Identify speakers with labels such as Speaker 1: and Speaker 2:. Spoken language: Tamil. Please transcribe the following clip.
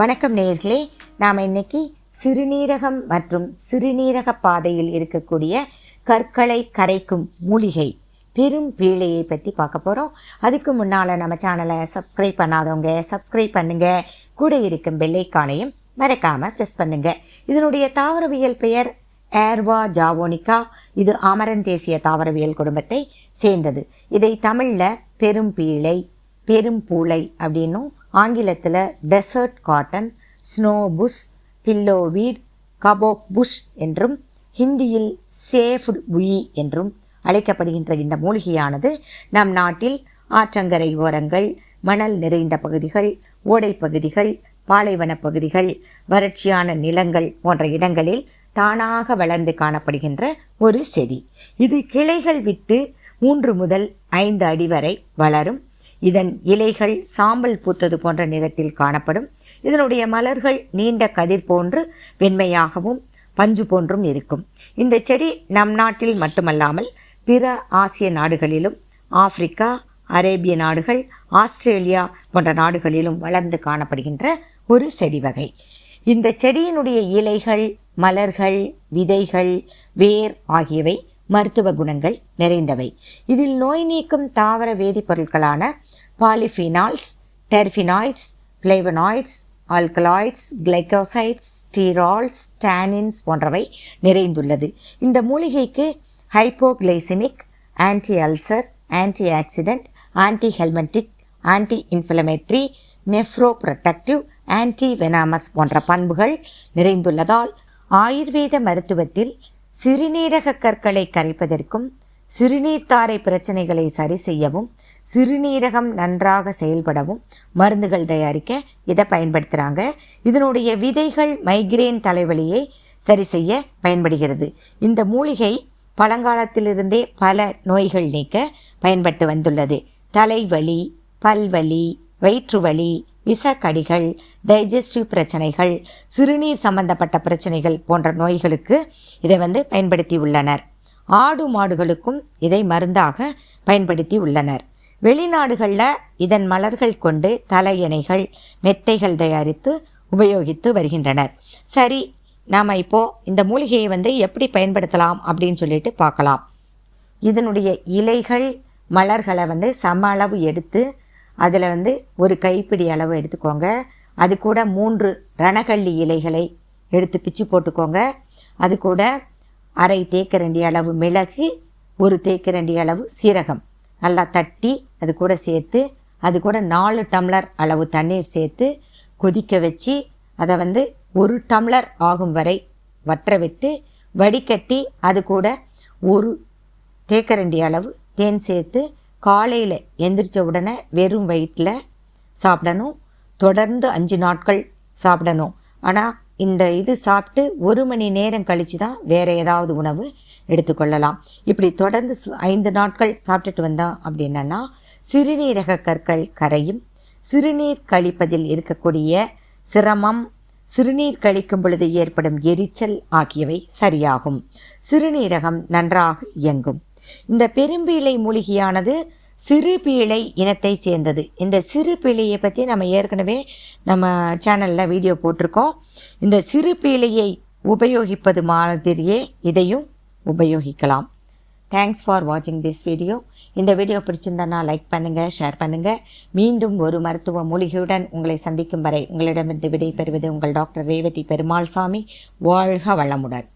Speaker 1: வணக்கம் நேயர்களே நாம் இன்னைக்கு சிறுநீரகம் மற்றும் சிறுநீரக பாதையில் இருக்கக்கூடிய கற்களை கரைக்கும் மூலிகை பெரும் பீழையை பற்றி பார்க்க போகிறோம் அதுக்கு முன்னால் நம்ம சேனலை சப்ஸ்கிரைப் பண்ணாதவங்க சப்ஸ்கிரைப் பண்ணுங்கள் கூட இருக்கும் பெல்லைக்கானையும் மறக்காமல் ப்ரெஸ் பண்ணுங்கள் இதனுடைய தாவரவியல் பெயர் ஏர்வா ஜாவோனிகா இது அமரந்தேசிய தாவரவியல் குடும்பத்தை சேர்ந்தது. இதை தமிழில் பெரும் பீழை பெரும் பூளை அப்படின்னும் ஆங்கிலத்தில் desert cotton snow bush pillow weed kapok bush என்றும் ஹிந்தியில் சேஃப்டு உயி என்றும் அழைக்கப்படுகின்ற இந்த மூலிகையானது நம் நாட்டில் ஆற்றங்கரை ஓரங்கள் மணல் நிறைந்த பகுதிகள் ஓடைப் பகுதிகள் பாலைவன பகுதிகள் வறட்சியான நிலங்கள் போன்ற இடங்களில் தானாக வளர்ந்து காணப்படுகின்ற ஒரு செடி. இது கிளைகள் விட்டு மூன்று முதல் ஐந்து அடி வரை வளரும் இதன் இலைகள் சாம்பல் பூத்தது போன்ற நிறத்தில் காணப்படும். இதனுடைய மலர்கள் நீண்ட கதிர் போன்று வெண்மையாகவும் பஞ்சு போன்றும் இருக்கும். இந்த செடி நம் நாட்டில் மட்டுமல்லாமல் பிற ஆசிய நாடுகளிலும் ஆப்பிரிக்கா அரேபிய நாடுகள் ஆஸ்திரேலியா போன்ற நாடுகளிலும் வளர்ந்து காணப்படுகின்ற ஒரு செடி வகை. இந்த செடியினுடைய இலைகள் மலர்கள் விதைகள் வேர் ஆகியவை மருத்துவ குணங்கள் நிறைந்தவை. இதில் நோய் நீக்கும் தாவர வேதிப்பொருட்களான polyphenols terpenoids flavonoids alkaloids glycosides sterols tannins போன்றவை நிறைந்துள்ளது. இந்த மூலிகைக்கு hypoglycemic anti ulcer anti oxidant anti helmintic anti inflammatory nephro protective anti venomous போன்ற பண்புகள் நிறைந்துள்ளதால் ஆயுர்வேத மருத்துவத்தில் சிறுநீரக கற்களை கரைப்பதற்கும் சிறுநீர்த்தாரை பிரச்சனைகளை சரி செய்யவும் சிறுநீரகம் நன்றாக செயல்படவும் மருந்துகள் தயாரிக்க இதை பயன்படுத்துகிறாங்க இதனுடைய விதைகள் மைக்ரேன் தலைவலியை சரி செய்ய பயன்படுகிறது. இந்த மூலிகை பழங்காலத்திலிருந்தே பல நோய்கள் நீக்க பயன்பட்டு வந்துள்ளது. தலைவலி பல்வலி வயிற்றுவலி விஷக்கடிகள் டைஜஸ்டிவ் பிரச்சனைகள் சிறுநீர் சம்பந்தப்பட்ட பிரச்சனைகள் போன்ற நோய்களுக்கு இதை வந்து பயன்படுத்தி உள்ளனர். ஆடு மாடுகளுக்கும் இதை மருந்தாக பயன்படுத்தி உள்ளனர். வெளிநாடுகளில் இதன் மலர்கள் கொண்டு தலையணைகள் மெத்தைகள் தயாரித்து உபயோகித்து வருகின்றனர். சரி நாம் இப்போது இந்த மூலிகையை வந்து எப்படி பயன்படுத்தலாம் அப்படின்னு சொல்லிட்டு பார்க்கலாம். இதனுடைய இலைகள் மலர்களை வந்து சம அளவு எடுத்து அதில் வந்து ஒரு கைப்பிடி அளவு எடுத்துக்கோங்க. அது கூட மூன்று ரணகள்ளி இலைகளை எடுத்து பிச்சு போட்டுக்கோங்க. அது கூட அரை தேக்கரண்டி அளவு மிளகு ஒரு தேக்கரண்டி அளவு சீரகம். நல்லா தட்டி அது கூட சேர்த்து அது கூட நாலு டம்ளர் அளவு தண்ணீர் சேர்த்து கொதிக்க வச்சு அதை வந்து ஒரு டம்ளர் ஆகும் வரை வற்ற விட்டு வடிகட்டி அது கூட ஒரு தேக்கரண்டி அளவு தேன் சேர்த்து காலையில் எந்திரிச்ச உடனே வெறும் வயிற்றில் சாப்பிடணும். தொடர்ந்து அஞ்சு நாட்கள் சாப்பிடணும். ஆனால் இந்த இது சாப்பிட்டு ஒரு மணி நேரம் கழித்து தான் வேறு ஏதாவது உணவு எடுத்துக்கொள்ளலாம். இப்படி தொடர்ந்து ஐந்து நாட்கள் சாப்பிட்டுட்டு வந்தோம் அப்படின்னா சிறுநீரக கற்கள் கரையும் சிறுநீர் கழிப்பதில் இருக்கக்கூடிய சிரமம் சிறுநீர் கழிக்கும் பொழுது ஏற்படும் எரிச்சல் ஆகியவை சரியாகும். சிறுநீரகம் நன்றாக இயங்கும். இந்த பெரும்பீளை மூலிகையானது சிறு பீழை இனத்தை சேர்ந்தது. இந்த சிறு பீழையை பற்றி நம்ம ஏற்கனவே நம்ம சேனலில் வீடியோ போட்டிருக்கோம். இந்த சிறு பீழையை உபயோகிப்பது மாதிரியே இதையும் உபயோகிக்கலாம். தேங்க்ஸ் ஃபார் வாட்சிங் திஸ் வீடியோ இந்த வீடியோ பிடிச்சிருந்தனா லைக் பண்ணுங்கள் ஷேர் பண்ணுங்கள் மீண்டும் ஒரு மருத்துவ மூலிகையுடன் உங்களை சந்திக்கும் வரை உங்களிடமிருந்து விடை பெறுவது உங்கள் டாக்டர் ரேவதி பெருமாள் சாமி வாழ்க வளமுடன்.